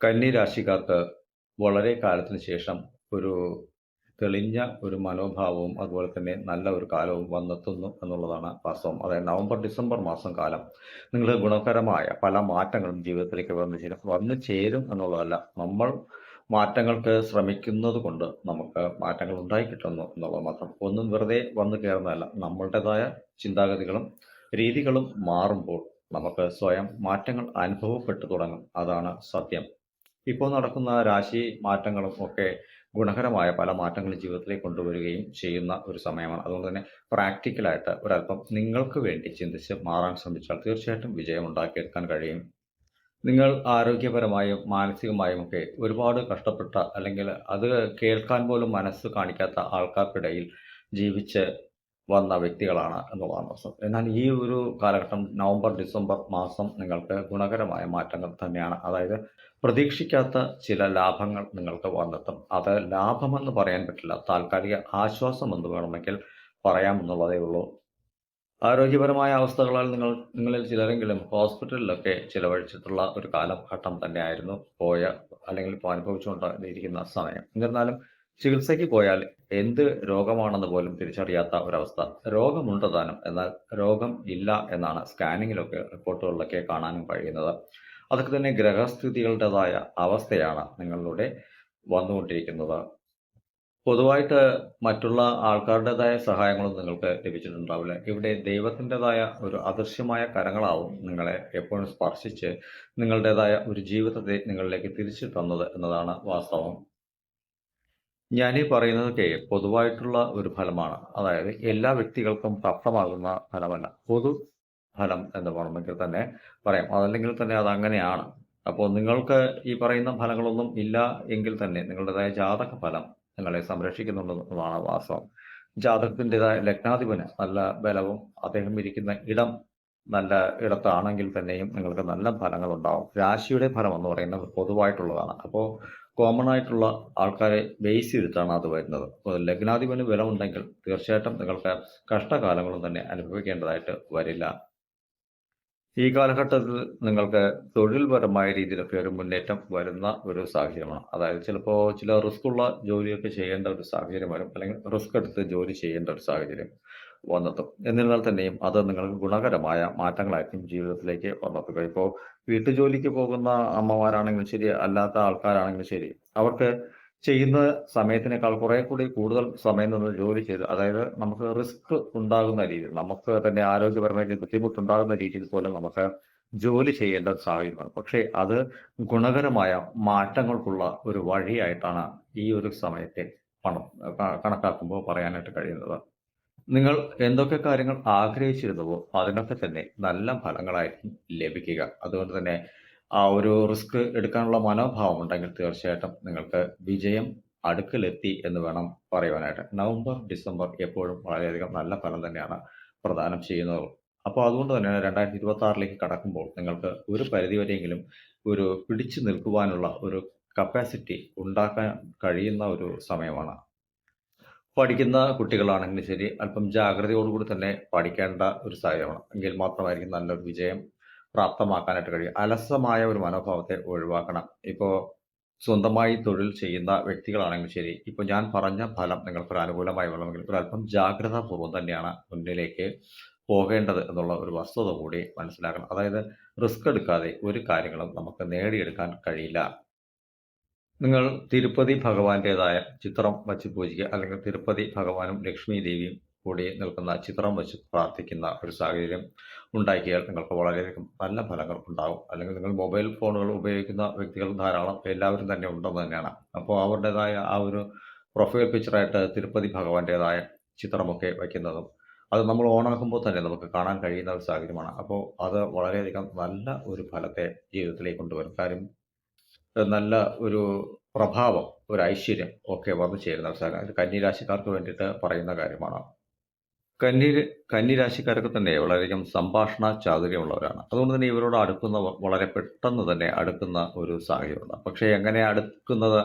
കന്നി രാശിക്കാർക്ക് വളരെ കാലത്തിന് ശേഷം ഒരു തെളിഞ്ഞ ഒരു മനോഭാവവും അതുപോലെ തന്നെ നല്ല ഒരു കാലവും വന്നെത്തുന്നു എന്നുള്ളതാണ് വാസ്തവം. അതായത് നവംബർ ഡിസംബർ മാസം കാലം നിങ്ങൾ ഗുണകരമായ പല മാറ്റങ്ങളും ജീവിതത്തിലേക്ക് വന്നു ചേരും വന്നു ചേരും എന്നുള്ളതല്ല. നമ്മൾ മാറ്റങ്ങൾക്ക് ശ്രമിക്കുന്നത് കൊണ്ട് നമുക്ക് മാറ്റങ്ങൾ ഉണ്ടായി കിട്ടുന്നു എന്നുള്ളത് മാത്രം. ഒന്നും വെറുതെ വന്നു കയറുന്നതല്ല. നമ്മളുടേതായ ചിന്താഗതികളും രീതികളും മാറുമ്പോൾ നമുക്ക് സ്വയം മാറ്റങ്ങൾ അനുഭവപ്പെട്ടു തുടങ്ങും. അതാണ് സത്യം. ഇപ്പോൾ നടക്കുന്ന രാശി മാറ്റങ്ങളും ഒക്കെ ഗുണകരമായ പല മാറ്റങ്ങളും ജീവിതത്തിലേക്ക് കൊണ്ടുവരികയും ചെയ്യുന്ന ഒരു സമയമാണ്. അതുകൊണ്ട് തന്നെ പ്രാക്ടിക്കലായിട്ട് ഒരല്പം നിങ്ങൾക്ക് വേണ്ടി ചിന്തിച്ച് മാറാൻ ശ്രമിച്ചാൽ തീർച്ചയായിട്ടും വിജയം ഉണ്ടാക്കിയെടുക്കാൻ കഴിയും. നിങ്ങൾ ആരോഗ്യപരമായും മാനസികമായും ഒക്കെ ഒരുപാട് കഷ്ടപ്പെട്ട അല്ലെങ്കിൽ അത് കേൾക്കാൻ പോലും മനസ്സ് കാണിക്കാത്ത ആൾക്കാർക്കിടയിൽ ജീവിച്ച് വന്ന വ്യക്തികളാണ് എന്നുള്ളതാണ് പ്രശ്നം. എന്നാൽ ഈ ഒരു കാലഘട്ടം നവംബർ ഡിസംബർ മാസം നിങ്ങൾക്ക് ഗുണകരമായ മാറ്റങ്ങൾ തന്നെയാണ്. അതായത് പ്രതീക്ഷിക്കാത്ത ചില ലാഭങ്ങൾ നിങ്ങൾക്ക് വന്നെത്തും. അത് ലാഭമെന്ന് പറയാൻ പറ്റില്ല. താൽക്കാലിക ആശ്വാസം എന്ന് വേണമെങ്കിൽ പറയാമെന്നുള്ളതേ ഉള്ളൂ. ആരോഗ്യപരമായ അവസ്ഥകളാൽ നിങ്ങൾ നിങ്ങളിൽ ചിലരെങ്കിലും ഹോസ്പിറ്റലിലൊക്കെ ചിലവഴിച്ചിട്ടുള്ള ഒരു കാലഘട്ടം തന്നെയായിരുന്നു. പോയ അല്ലെങ്കിൽ ഇപ്പോൾ അനുഭവിച്ചുകൊണ്ടിരിക്കുന്ന സമയം. എന്നിരുന്നാലും ചികിത്സയ്ക്ക് പോയാൽ എന്ത് രോഗമാണെന്ന് പോലും തിരിച്ചറിയാത്ത ഒരവസ്ഥ. രോഗമുണ്ട് താനും എന്നാൽ രോഗം ഇല്ല എന്നാണ് സ്കാനിങ്ങിലൊക്കെ റിപ്പോർട്ടുകളിലൊക്കെ കാണാനും കഴിയുന്നത്. അതൊക്കെ തന്നെ ഗ്രഹസ്ഥിതികളുടേതായ അവസ്ഥയാണ് നിങ്ങളിലൂടെ വന്നുകൊണ്ടിരിക്കുന്നത്. പൊതുവായിട്ട് മറ്റുള്ള ആൾക്കാരുടേതായ സഹായങ്ങളൊന്നും നിങ്ങൾക്ക് ലഭിച്ചിട്ടുണ്ടാവില്ല. ഇവിടെ ദൈവത്തിന്റെതായ ഒരു അദൃശ്യമായ കരങ്ങളാവും നിങ്ങളെ എപ്പോഴും സ്പർശിച്ച് നിങ്ങളുടേതായ ഒരു ജീവിതത്തെ നിങ്ങളിലേക്ക് തിരിച്ചു തന്നത് എന്നതാണ് വാസ്തവം. ഞാനീ പറയുന്നതൊക്കെ പൊതുവായിട്ടുള്ള ഒരു ഫലമാണ്. അതായത് എല്ലാ വ്യക്തികൾക്കും പ്രാപ്തമാകുന്ന ഫലമല്ല. പൊതു ഫലം എന്ന് പറഞ്ഞെങ്കിൽ തന്നെ പറയാം. അതല്ലെങ്കിൽ തന്നെ അത് അങ്ങനെയാണ്. അപ്പോൾ നിങ്ങൾക്ക് ഈ പറയുന്ന ഫലങ്ങളൊന്നും ഇല്ല എങ്കിൽ തന്നെ നിങ്ങളുടേതായ ജാതക ഫലം നിങ്ങളെ സംരക്ഷിക്കുന്നുണ്ടെന്നതാണ് വാസ്തവം. ജാതകത്തിന്റെതായ ലഗ്നാധിപന് നല്ല ബലവും അദ്ദേഹം ഇരിക്കുന്ന ഇടം നല്ല ഇടത്താണെങ്കിൽ തന്നെയും നിങ്ങൾക്ക് നല്ല ഫലങ്ങൾ ഉണ്ടാവും രാശിയുടെ ഫലം എന്ന് പറയുന്നത് പൊതുവായിട്ടുള്ളതാണ്. അപ്പോൾ കോമൺ ആയിട്ടുള്ള ആൾക്കാരെ ബേസ് ചെയ്തിട്ടാണ് അത് വരുന്നത്. ലഗ്നാധിപന് ബലമുണ്ടെങ്കിൽ തീർച്ചയായിട്ടും നിങ്ങൾക്ക് കഷ്ടകാലങ്ങളും തന്നെ അനുഭവിക്കേണ്ടതായിട്ട് വരില്ല. ഈ കാലഘട്ടത്തിൽ നിങ്ങൾക്ക് തൊഴിൽപരമായ രീതിയിലൊക്കെ ഒരു മുന്നേറ്റം വരുന്ന ഒരു സാഹചര്യമാണ്. അതായത് ചിലപ്പോൾ ചില റിസ്ക് ഉള്ള ജോലിയൊക്കെ ചെയ്യേണ്ട ഒരു സാഹചര്യം വരും. അല്ലെങ്കിൽ റിസ്ക് എടുത്ത് ജോലി ചെയ്യേണ്ട ഒരു സാഹചര്യം വന്നെത്തും. എന്നിരുന്നാൽ തന്നെയും അത് നിങ്ങൾക്ക് ഗുണകരമായ മാറ്റങ്ങളായിരിക്കും ജീവിതത്തിലേക്ക് വന്നെത്തുക. ഇപ്പോൾ വീട്ടുജോലിക്ക് പോകുന്ന അമ്മമാരാണെങ്കിലും ശരി അല്ലാത്ത ആൾക്കാരാണെങ്കിലും ശരി അവർക്ക് ചെയ്യുന്ന സമയത്തിനേക്കാൾ കുറെ കൂടി കൂടുതൽ സമയം നിന്ന് ജോലി ചെയ്ത് അതായത് നമുക്ക് റിസ്ക് ഉണ്ടാകുന്ന രീതിയിൽ നമുക്ക് തന്നെ ആരോഗ്യപരമായി ബുദ്ധിമുട്ടുണ്ടാകുന്ന രീതിയിൽ പോലും നമുക്ക് ജോലി ചെയ്യേണ്ട സാഹചര്യമാണ്. പക്ഷേ അത് ഗുണകരമായ മാറ്റങ്ങൾക്കുള്ള ഒരു വഴിയായിട്ടാണ് ഈ ഒരു സമയത്തെ പണം കണക്കാക്കുമ്പോൾ പറയാനായിട്ട് കഴിയുന്നത്. നിങ്ങൾ എന്തൊക്കെ കാര്യങ്ങൾ ആഗ്രഹിച്ചിരുന്നുവോ അതിനൊക്കെ തന്നെ നല്ല ഫലങ്ങളായിരിക്കും ലഭിക്കുക. അതുകൊണ്ട് തന്നെ ആ ഒരു റിസ്ക് എടുക്കാനുള്ള മനോഭാവം ഉണ്ടെങ്കിൽ തീർച്ചയായിട്ടും നിങ്ങൾക്ക് വിജയം അടുക്കലെത്തി എന്ന് വേണം പറയുവാനായിട്ട്. നവംബർ ഡിസംബർ എപ്പോഴും വളരെയധികം നല്ല ഫലം തന്നെയാണ് പ്രദാനം ചെയ്യുന്നത്. അപ്പോൾ അതുകൊണ്ട് തന്നെ രണ്ടായിരത്തി ഇരുപത്തി ആറിലേക്ക് കടക്കുമ്പോൾ നിങ്ങൾക്ക് ഒരു പരിധിവരെയെങ്കിലും ഒരു പിടിച്ചു നിൽക്കുവാനുള്ള ഒരു കപ്പാസിറ്റി ഉണ്ടാക്കാൻ കഴിയുന്ന ഒരു സമയമാണ്. പഠിക്കുന്ന കുട്ടികളാണെങ്കിലും ശരി അല്പം ജാഗ്രതയോടുകൂടി തന്നെ പഠിക്കേണ്ട ഒരു സാഹചര്യമാണ്. എങ്കിൽ മാത്രമായിരിക്കും നല്ലൊരു വിജയം പ്രാപ്തമാക്കാനായിട്ട് കഴിയും. അലസമായ ഒരു മനോഭാവത്തെ ഒഴിവാക്കണം. ഇപ്പോൾ സ്വന്തമായി തൊഴിൽ ചെയ്യുന്ന വ്യക്തികളാണെങ്കിലും ശരി ഇപ്പോൾ ഞാൻ പറഞ്ഞ ഫലം നിങ്ങൾക്ക് ഒരു അനുകൂലമായി വേണമെങ്കിൽ ഒരല്പം ജാഗ്രതാപൂർവം തന്നെയാണ് മുന്നിലേക്ക് പോകേണ്ടത് എന്നുള്ള ഒരു വസ്തുത കൂടി മനസ്സിലാക്കണം. അതായത് റിസ്ക് എടുക്കാതെ ഒരു കാര്യങ്ങളും നമുക്ക് നേടിയെടുക്കാൻ കഴിയില്ല. നിങ്ങൾ തിരുപ്പതി ഭഗവാന്റേതായ ചിത്രം വച്ച് പൂജിക്കുക. അല്ലെങ്കിൽ തിരുപ്പതി ഭഗവാനും ലക്ഷ്മി ദേവിയും കൂടി നിൽക്കുന്ന ചിത്രം വെച്ച് പ്രാർത്ഥിക്കുന്ന ഒരു സാഹചര്യം ഉണ്ടാക്കിയാൽ നിങ്ങൾക്ക് വളരെയധികം നല്ല ഫലങ്ങൾ ഉണ്ടാകും. അല്ലെങ്കിൽ നിങ്ങൾ മൊബൈൽ ഫോണുകൾ ഉപയോഗിക്കുന്ന വ്യക്തികൾ ധാരാളം എല്ലാവരും തന്നെ ഉണ്ടെന്ന് തന്നെയാണ്. അപ്പോൾ അവരുടേതായ ആ ഒരു പ്രൊഫൈൽ പിക്ചറായിട്ട് തിരുപ്പതി ഭഗവാന്റേതായ ചിത്രമൊക്കെ വയ്ക്കുന്നതും അത് നമ്മൾ ഓണാക്കുമ്പോൾ തന്നെ നമുക്ക് കാണാൻ കഴിയുന്ന ഒരു സാഹചര്യമാണ്. അപ്പോൾ അത് വളരെയധികം നല്ല ഒരു ഫലത്തെ ജീവിതത്തിലേക്ക് കൊണ്ടുവരും. കാര്യം നല്ല ഒരു പ്രഭാവം ഒരു ഐശ്വര്യം ഒക്കെ വന്നു ചേരുന്ന ഒരു സാഹചര്യം. കന്നിരാശിക്കാർക്ക് വേണ്ടിയിട്ട് പറയുന്ന കാര്യമാണ്. കന്നി കന്നിരാശിക്കാരൊക്കെ തന്നെ വളരെയധികം സംഭാഷണ ചാതുര്യമുള്ളവരാണ്. അതുകൊണ്ട് തന്നെ ഇവരോട് അടുക്കുന്ന വളരെ പെട്ടെന്ന് തന്നെ അടുക്കുന്ന ഒരു സാഹചര്യമുണ്ട്. പക്ഷേ എങ്ങനെ അടുക്കുന്നത്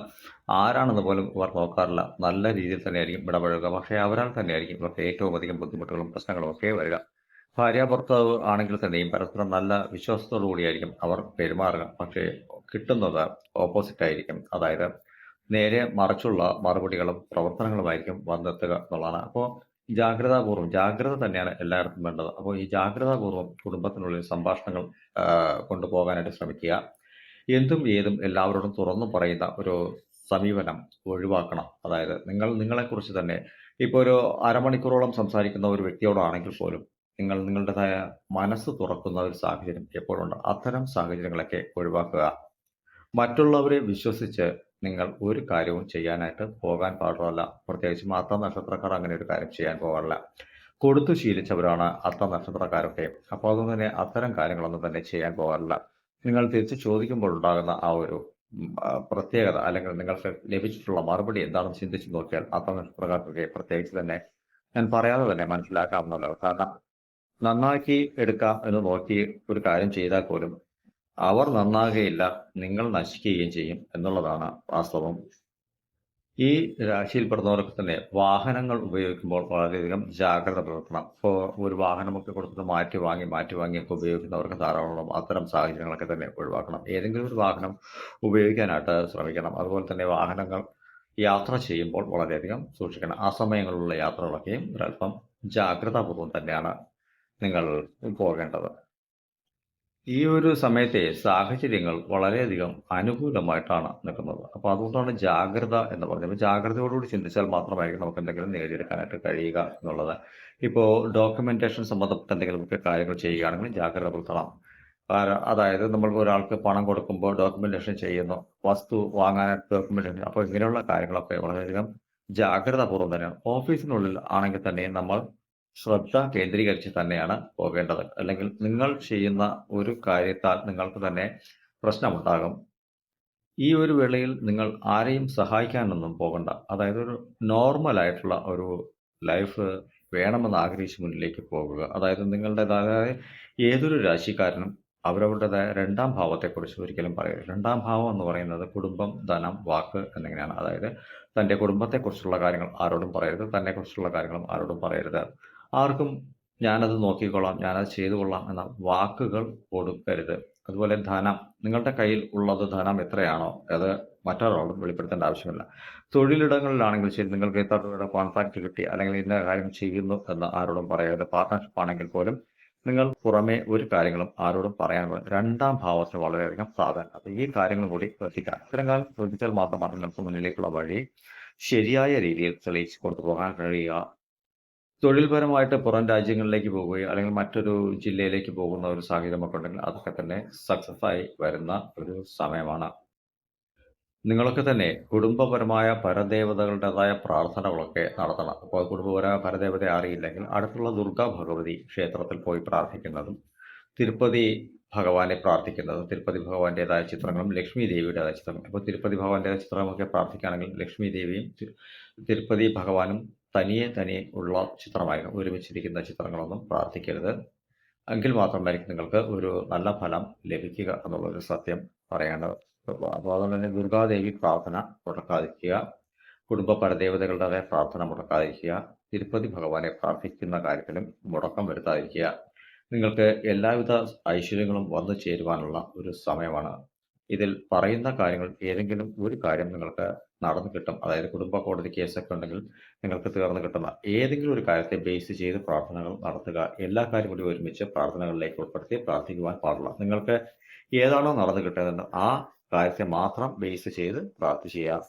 ആരാണെന്ന് പോലും ഇവർ നോക്കാറില്ല. നല്ല രീതിയിൽ തന്നെയായിരിക്കും ഇടപഴകുക. പക്ഷേ അവരാൽ തന്നെയായിരിക്കും ഇവർക്ക് ഏറ്റവും അധികം ബുദ്ധിമുട്ടുകളും പ്രശ്നങ്ങളും ഒക്കെ വരിക. ഭാര്യ ഭർത്താവ് ആണെങ്കിൽ തന്നെയും പരസ്പരം നല്ല വിശ്വാസത്തോടു കൂടിയായിരിക്കും അവർ പെരുമാറുക. പക്ഷേ കിട്ടുന്നത് ഓപ്പോസിറ്റ് ആയിരിക്കും. അതായത് നേരെ മറിച്ചുള്ള മറുപടികളും പ്രവർത്തനങ്ങളുമായിരിക്കും വന്നെത്തുക എന്നുള്ളതാണ്. അപ്പോൾ ജാഗ്രതാപൂർവം ജാഗ്രത തന്നെയാണ് എല്ലായിടത്തും വേണ്ടത്. അപ്പോൾ ഈ ജാഗ്രതാപൂർവം കുടുംബത്തിനുള്ളിൽ സംഭാഷണങ്ങൾ കൊണ്ടുപോകാനായിട്ട് ശ്രമിക്കുക. എന്തും ഏതും എല്ലാവരോടും തുറന്നു പറയുന്ന ഒരു സമീപനം ഒഴിവാക്കണം. അതായത് നിങ്ങൾ നിങ്ങളെക്കുറിച്ച് തന്നെ ഇപ്പോൾ ഒരു അരമണിക്കൂറോളം സംസാരിക്കുന്ന ഒരു വ്യക്തിയോടാണെങ്കിൽ പോലും നിങ്ങൾ നിങ്ങളുടേതായ മനസ്സ് തുറക്കുന്ന ഒരു സാഹചര്യം എപ്പോഴുണ്ട് അത്തരം സാഹചര്യങ്ങളൊക്കെ ഒഴിവാക്കുക. മറ്റുള്ളവരെ വിശ്വസിച്ച് നിങ്ങൾ ഒരു കാര്യവും ചെയ്യാനായിട്ട് പോകാൻ പാടുള്ളതല്ല. പ്രത്യേകിച്ചും അത്ത നക്ഷത്രക്കാർ അങ്ങനെ ഒരു കാര്യം ചെയ്യാൻ പോകാറില്ല. കൊടുത്തു ശീലിച്ചവരാണ് അത്ത നക്ഷത്രക്കാരൊക്കെ അപ്പോൾ അതുകൊണ്ട് തന്നെ അത്തരം കാര്യങ്ങളൊന്നും തന്നെ ചെയ്യാൻ പോകാറില്ല. നിങ്ങൾ തിരിച്ച് ചോദിക്കുമ്പോൾ ഉണ്ടാകുന്ന ആ ഒരു പ്രത്യേകത അല്ലെങ്കിൽ നിങ്ങൾക്ക് ലഭിച്ചിട്ടുള്ള മറുപടി എന്താണെന്ന് ചിന്തിച്ച് നോക്കിയാൽ അത്ത നക്ഷത്രക്കാർക്കൊക്കെ പ്രത്യേകിച്ച് തന്നെ ഞാൻ പറയാതെ തന്നെ മനസ്സിലാക്കാവുന്നല്ലോ കാരണം നന്നാക്കി എടുക്കാം എന്ന് നോക്കി ഒരു കാര്യം ചെയ്താൽ പോലും അവർ നന്നാകുകയില്ല നിങ്ങൾ നശിക്കുകയും ചെയ്യും എന്നുള്ളതാണ് വാസ്തവം. ഈ രാശിയിൽപ്പെടുന്നവർക്ക് തന്നെ വാഹനങ്ങൾ ഉപയോഗിക്കുമ്പോൾ വളരെയധികം ജാഗ്രത പുലർത്തണം. ഇപ്പോൾ ഒരു വാഹനമൊക്കെ കൊടുത്തിട്ട് മാറ്റി വാങ്ങി മാറ്റി വാങ്ങിയൊക്കെ ഉപയോഗിക്കുന്നവർക്ക് ധാരാളം അത്തരം സാഹചര്യങ്ങളൊക്കെ തന്നെ ഒഴിവാക്കണം. ഏതെങ്കിലും ഒരു വാഹനം ഉപയോഗിക്കാനായിട്ട് ശ്രമിക്കണം. അതുപോലെ തന്നെ വാഹനങ്ങൾ യാത്ര ചെയ്യുമ്പോൾ വളരെയധികം സൂക്ഷിക്കണം. ആ സമയങ്ങളിലുള്ള യാത്രകളൊക്കെയും ഒരല്പം ജാഗ്രതാപൂർവം തന്നെയാണ് നിങ്ങൾ പോകേണ്ടത്. ഈ ഒരു സമയത്തെ സാഹചര്യങ്ങൾ വളരെയധികം അനുകൂലമായിട്ടാണ് നിൽക്കുന്നത്. അപ്പോൾ അതുകൊണ്ടാണ് ജാഗ്രത എന്ന് പറഞ്ഞത്. അപ്പോൾ ജാഗ്രതയോടുകൂടി ചിന്തിച്ചാൽ മാത്രമായിരിക്കും നമുക്ക് എന്തെങ്കിലും നേടിയെടുക്കാനായിട്ട് കഴിയുക എന്നുള്ളത്. ഇപ്പോൾ ഡോക്യുമെന്റേഷൻ സംബന്ധപ്പെട്ട എന്തെങ്കിലുമൊക്കെ കാര്യങ്ങൾ ചെയ്യുകയാണെങ്കിൽ ജാഗ്രത പുലർത്തണം. അതായത് നമ്മൾ ഒരാൾക്ക് പണം കൊടുക്കുമ്പോൾ ഡോക്യുമെന്റേഷൻ ചെയ്യുന്നു വസ്തു വാങ്ങാനായിട്ട് ഡോക്യുമെന്റേഷൻ അപ്പോൾ ഇങ്ങനെയുള്ള കാര്യങ്ങളൊക്കെ വളരെയധികം ജാഗ്രതാപൂർവം തന്നെയാണ്. ഓഫീസിനുള്ളിൽ ആണെങ്കിൽ തന്നെ നമ്മൾ ശ്രദ്ധ കേന്ദ്രീകരിച്ച് തന്നെയാണ് പോകേണ്ടത്. അല്ലെങ്കിൽ നിങ്ങൾ ചെയ്യുന്ന ഒരു കാര്യത്താൽ നിങ്ങൾക്ക് തന്നെ പ്രശ്നമുണ്ടാകും. ഈ ഒരു വേളയിൽ നിങ്ങൾ ആരെയും സഹായിക്കാനൊന്നും പോകണ്ട. അതായത് ഒരു നോർമൽ ആയിട്ടുള്ള ഒരു ലൈഫ് വേണമെന്ന് ആഗ്രഹിച്ച് മുന്നിലേക്ക് പോകുക. അതായത് നിങ്ങളുടേതായ ഏതൊരു രാശിക്കാരനും അവരവരുടേതായ രണ്ടാം ഭാവത്തെക്കുറിച്ച് ഒരിക്കലും പറയരുത്. രണ്ടാം ഭാവം എന്ന് പറയുന്നത് കുടുംബം ധനം വാക്ക് എന്നിങ്ങനെയാണ്. അതായത് തന്റെ കുടുംബത്തെക്കുറിച്ചുള്ള കാര്യങ്ങൾ ആരോടും പറയരുത്. തന്നെക്കുറിച്ചുള്ള കാര്യങ്ങളും ആരോടും പറയരുത്. ആർക്കും ഞാനത് നോക്കിക്കൊള്ളാം ഞാനത് ചെയ്തു കൊള്ളാം എന്ന വാക്കുകൾ കൊടുക്കരുത്. അതുപോലെ ധനം നിങ്ങളുടെ കയ്യിൽ ഉള്ളത് ധനം എത്രയാണോ അത് മറ്റൊരാളും വെളിപ്പെടുത്തേണ്ട ആവശ്യമില്ല. തൊഴിലിടങ്ങളിലാണെങ്കിൽ ശരി നിങ്ങൾക്ക് ഇത്ര രൂപയുടെ കോൺട്രാക്ട് കിട്ടി അല്ലെങ്കിൽ ഇന്ന കാര്യം ചെയ്യുന്നു എന്ന് ആരോടും പറയരുത്. പാർട്ട്ണർഷിപ്പ് ആണെങ്കിൽ പോലും നിങ്ങൾ പുറമേ ഒരു കാര്യങ്ങളും ആരോടും പറയാൻ. രണ്ടാം ഭാവത്തിന് വളരെയധികം പ്രാധാന്യം അപ്പോൾ ഈ കാര്യങ്ങൾ കൂടി ശ്രദ്ധിക്കുക ഇത്തരം കാലം ശ്രദ്ധിച്ചാൽ മാത്രമാണ് നിങ്ങൾക്ക് മുന്നിലേക്കുള്ള വഴി ശരിയായ രീതിയിൽ തെളിയിച്ച് കൊണ്ടുപോകാൻ കഴിയുക തൊഴിൽപരമായിട്ട് പുറം രാജ്യങ്ങളിലേക്ക് പോവുകയോ അല്ലെങ്കിൽ മറ്റൊരു ജില്ലയിലേക്ക് പോകുന്ന ഒരു സാഹചര്യമൊക്കെ ഉണ്ടെങ്കിൽ അതൊക്കെ തന്നെ സക്സസ് ആയി വരുന്ന ഒരു സമയമാണ്. നിങ്ങളൊക്കെ തന്നെ കുടുംബപരമായ പരദേവതകളുടേതായ പ്രാർത്ഥനകളൊക്കെ നടത്തണം. അപ്പോൾ കുടുംബപരമായ പരദേവതയെ അറിയില്ലെങ്കിൽ അടുത്തുള്ള ദുർഗാ ഭഗവതി ക്ഷേത്രത്തിൽ പോയി പ്രാർത്ഥിക്കുന്നതും തിരുപ്പതി ഭഗവാനെ പ്രാർത്ഥിക്കുന്നതും തിരുപ്പതി ഭഗവാന്റേതായ ചിത്രങ്ങളും ലക്ഷ്മി ദേവിയുടേതായ ചിത്രങ്ങളും. അപ്പോൾ തിരുപ്പതി ഭഗവാന്റേതായ ചിത്രങ്ങളൊക്കെ പ്രാർത്ഥിക്കുകയാണെങ്കിൽ ലക്ഷ്മി ദേവിയും തിരുപ്പതി ഭഗവാനും തനിയെ തനിയെ ഉള്ള ചിത്രമായിരിക്കും ഒരുമിച്ചിരിക്കുന്ന ചിത്രങ്ങളൊന്നും പ്രാർത്ഥിക്കരുത്. എങ്കിൽ മാത്രമായിരിക്കും നിങ്ങൾക്ക് ഒരു നല്ല ഫലം ലഭിക്കുക എന്നുള്ളൊരു സത്യം പറയേണ്ടത് അപ്പോൾ അതുകൊണ്ട് തന്നെ ദുർഗാദേവി പ്രാർത്ഥന മുടക്കാതിരിക്കുക. കുടുംബ പരദേവതകളുടെ പ്രാർത്ഥന മുടക്കാതിരിക്കുക. തിരുപ്പതി ഭഗവാനെ പ്രാർത്ഥിക്കുന്ന കാര്യത്തിലും മുടക്കം വരുത്താതിരിക്കുക. നിങ്ങൾക്ക് എല്ലാവിധ ഐശ്വര്യങ്ങളും വന്നു ചേരുവാനുള്ള ഒരു സമയമാണ് ഇതിൽ പറയുന്ന കാര്യങ്ങൾ ഏതെങ്കിലും ഒരു കാര്യം നിങ്ങൾക്ക് നടന്നു കിട്ടും അതായത് കുടുംബ കോടതി കേസൊക്കെ ഉണ്ടെങ്കിൽ നിങ്ങൾക്ക് തീർന്നു കിട്ടുന്ന ഏതെങ്കിലും ഒരു കാര്യത്തെ ബേസ് ചെയ്ത് പ്രാർത്ഥനകൾ നടത്തുക എല്ലാ കാര്യം കൂടി ഒരുമിച്ച് പ്രാർത്ഥനകളിലേക്ക് ഉൾപ്പെടുത്തി പ്രാർത്ഥിക്കുവാൻ പാടില്ല. നിങ്ങൾക്ക് ഏതാണോ നടന്നു കിട്ടുന്നത് ആ കാര്യത്തെ മാത്രം ബേസ് ചെയ്ത് പ്രാർത്ഥിക്കുക